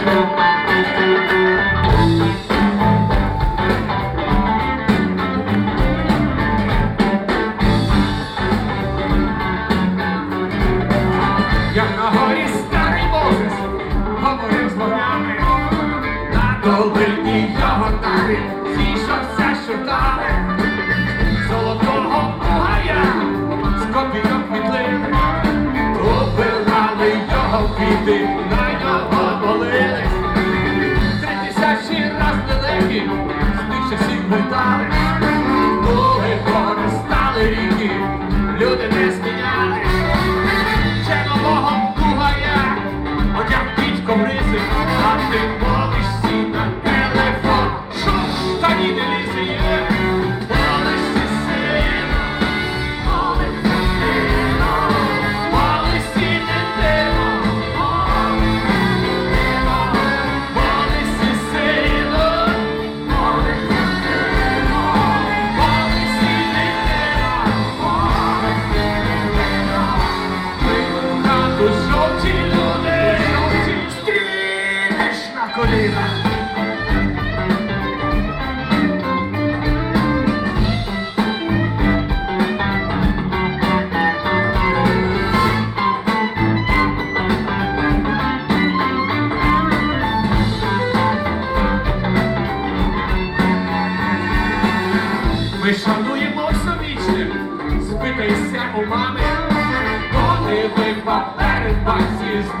Як на горі старий Мозес говорив з вогнями, на долині його тари зійшовся з чортами, золотого гая з копійок відлив, убирали його квіти, without на колінах. Ми шануємо совічне, спитайся у мами, коли ви папери з